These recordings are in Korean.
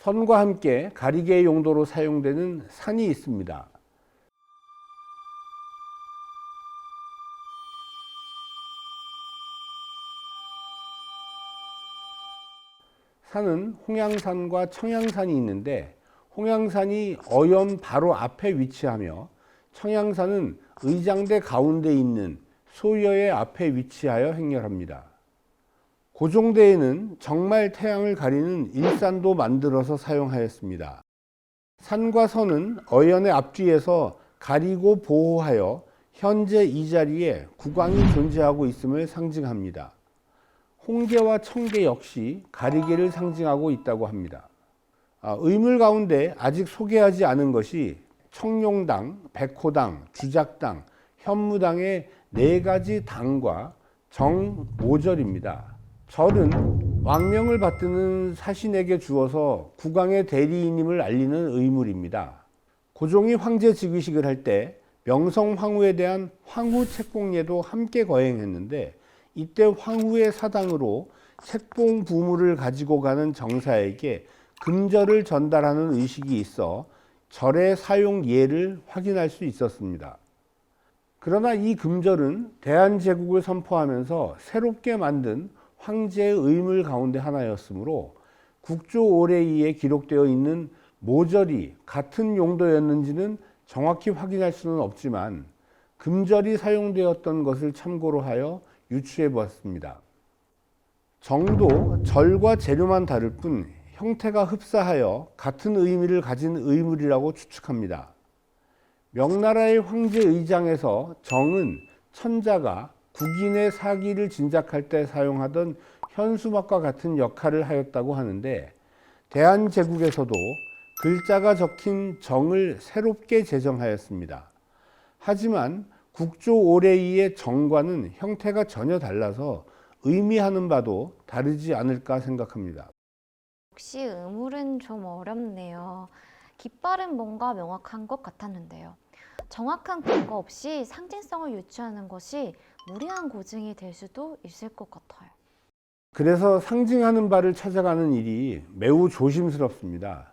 선과 함께 가리개 용도로 사용되는 산이 있습니다. 산은 홍양산과 청양산이 있는데 홍양산이 어연 바로 앞에 위치하며 청양산은 의장대 가운데 있는 소여의 앞에 위치하여 행렬합니다. 고종대에는 정말 태양을 가리는 일산도 만들어서 사용하였습니다. 산과 선은 어연의 앞뒤에서 가리고 보호하여 현재 이 자리에 국왕이 존재하고 있음을 상징합니다. 홍계와 청계 역시 가리개를 상징하고 있다고 합니다. 아, 의물 가운데 아직 소개하지 않은 것이 청룡당, 백호당, 주작당, 현무당의 네 가지 당과 정오절입니다. 절은 왕명을 받드는 사신에게 주어서 국왕의 대리인임을 알리는 의물입니다. 고종이 황제 즉위식을 할 때 명성 황후에 대한 황후 책봉례도 함께 거행했는데 이때 황후의 사당으로 책봉 부물을 가지고 가는 정사에게 금절을 전달하는 의식이 있어 절의 사용 예를 확인할 수 있었습니다. 그러나 이 금절은 대한제국을 선포하면서 새롭게 만든 황제의 의물 가운데 하나였으므로 국조 올해이에 기록되어 있는 모절이 같은 용도였는지는 정확히 확인할 수는 없지만 금절이 사용되었던 것을 참고로 하여 유추해 보았습니다. 정도, 절과 재료만 다를 뿐 형태가 흡사하여 같은 의미를 가진 의물이라고 추측합니다. 명나라의 황제 의장에서 정은 천자가 국인의 사기를 진작할 때 사용하던 현수막과 같은 역할을 하였다고 하는데 대한제국에서도 글자가 적힌 정을 새롭게 제정하였습니다. 하지만 국조 올해이의 정과는 형태가 전혀 달라서 의미하는 바도 다르지 않을까 생각합니다. 역시 의물은 좀 어렵네요. 깃발은 뭔가 명확한 것 같았는데요. 정확한 근거 없이 상징성을 유추하는 것이 무리한 고증이 될 수도 있을 것 같아요. 그래서 상징하는 바를 찾아가는 일이 매우 조심스럽습니다.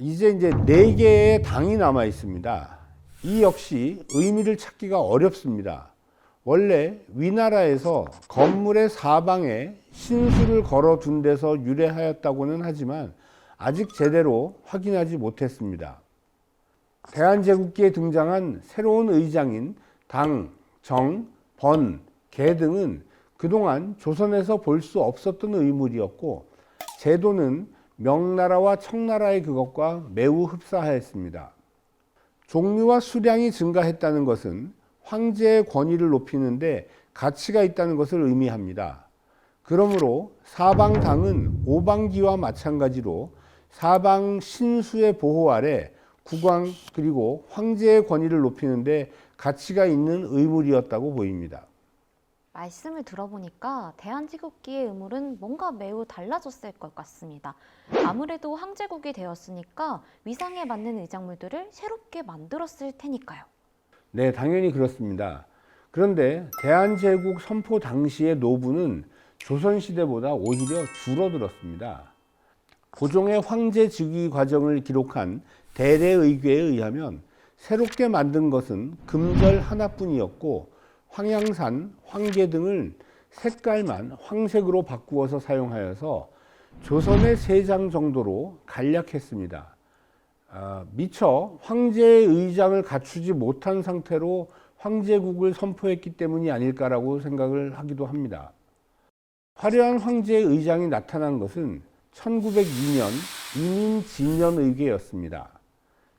이제 이제 네 개의 당이 남아 있습니다. 이 역시 의미를 찾기가 어렵습니다. 원래 위나라에서 건물의 사방에 신수를 걸어 둔 데서 유래하였다고는 하지만 아직 제대로 확인하지 못했습니다. 대한제국기에 등장한 새로운 의장인 당, 정, 번, 개 등은 그동안 조선에서 볼 수 없었던 의물이었고 제도는 명나라와 청나라의 그것과 매우 흡사하였습니다. 종류와 수량이 증가했다는 것은 황제의 권위를 높이는데 가치가 있다는 것을 의미합니다. 그러므로 사방당은 오방기와 마찬가지로 사방 신수의 보호 아래 국왕 그리고 황제의 권위를 높이는데 가치가 있는 의물이었다고 보입니다. 말씀을 들어보니까 대한제국기의 의물은 뭔가 매우 달라졌을 것 같습니다. 아무래도 황제국이 되었으니까 위상에 맞는 의장물들을 새롭게 만들었을 테니까요. 네, 당연히 그렇습니다. 그런데 대한제국 선포 당시의 노부는 조선시대보다 오히려 줄어들었습니다. 고종의 황제 즉위 과정을 기록한 대례의궤에 의하면 새롭게 만든 것은 금절 하나뿐이었고 황양산, 황계 등을 색깔만 황색으로 바꾸어서 사용하여서 조선의 세 장 정도로 간략했습니다. 아, 미처 황제의 의장을 갖추지 못한 상태로 황제국을 선포했기 때문이 아닐까라고 생각을 하기도 합니다. 화려한 황제의 의장이 나타난 것은 1902년 이민진년의궤였습니다.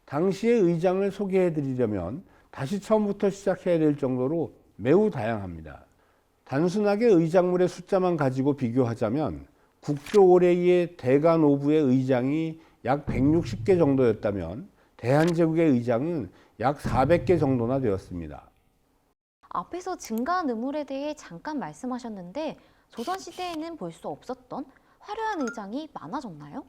당시의 의장을 소개해 드리려면 다시 처음부터 시작해야 될 정도로 매우 다양합니다. 단순하게 의장물의 숫자만 가지고 비교하자면 국조 올해의 대간 오부의 의장이 약 160개 정도였다면 대한제국의 의장은 약 400개 정도나 되었습니다. 앞에서 증가한 의물에 대해 잠깐 말씀하셨는데 조선시대에는 볼 수 없었던 화려한 의장이 많아졌나요?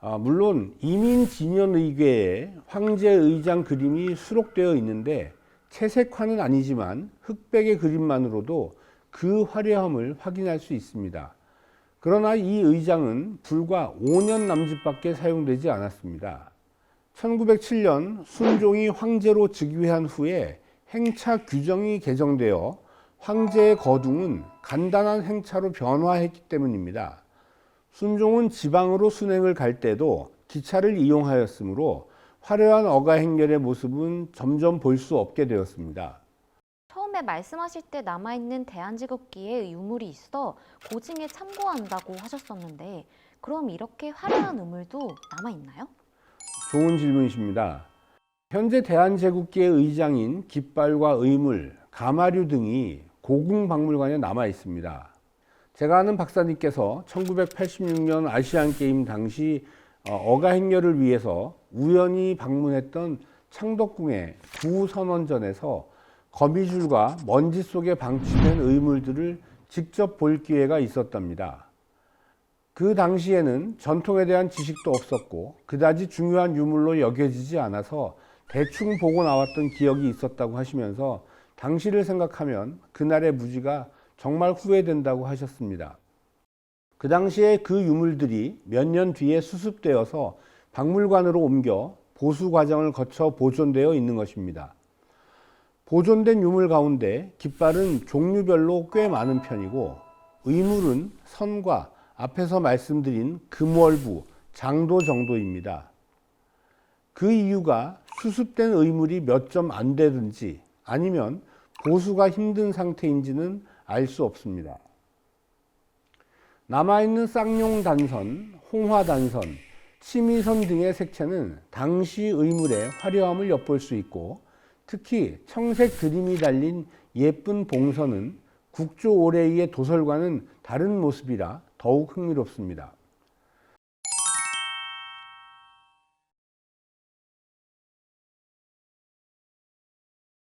아, 물론 이민진년의궤에 황제 의장 그림이 수록되어 있는데 채색화는 아니지만 흑백의 그림만으로도 그 화려함을 확인할 수 있습니다. 그러나 이 의장은 불과 5년 남짓밖에 사용되지 않았습니다. 1907년 순종이 황제로 즉위한 후에 행차 규정이 개정되어 황제의 거둥은 간단한 행차로 변화했기 때문입니다. 순종은 지방으로 순행을 갈 때도 기차를 이용하였으므로 화려한 어가 행렬의 모습은 점점 볼 수 없게 되었습니다. 처음에 말씀하실 때 남아있는 대한제국기에 유물이 있어 고증에 참고한다고 하셨었는데 그럼 이렇게 화려한 우물도 남아있나요? 좋은 질문이십니다. 현재 대한제국기의 의장인 깃발과 의물, 가마류 등이 고궁박물관에 남아 있습니다. 제가 아는 박사님께서 1986년 아시안 게임 당시 어, 어가 행렬을 위해서 우연히 방문했던 창덕궁의 구선원전에서 거미줄과 먼지 속에 방치된 의물들을 직접 볼 기회가 있었답니다. 그 당시에는 전통에 대한 지식도 없었고 그다지 중요한 유물로 여겨지지 않아서 대충 보고 나왔던 기억이 있었다고 하시면서 당시를 생각하면 그날의 무지가 정말 후회된다고 하셨습니다. 그 당시에 그 유물들이 몇 년 뒤에 수습되어서 박물관으로 옮겨 보수 과정을 거쳐 보존되어 있는 것입니다. 보존된 유물 가운데 깃발은 종류별로 꽤 많은 편이고 의물은 선과 앞에서 말씀드린 금월부, 장도 정도입니다. 그 이유가 수습된 의물이 몇 점 안 되든지 아니면 보수가 힘든 상태인지는 알 수 없습니다. 남아있는 쌍용 단선, 홍화 단선, 치미선 등의 색채는 당시 의물의 화려함을 엿볼 수 있고 특히 청색 그림이 달린 예쁜 봉선은 국조 올해의 도설과는 다른 모습이라 더욱 흥미롭습니다.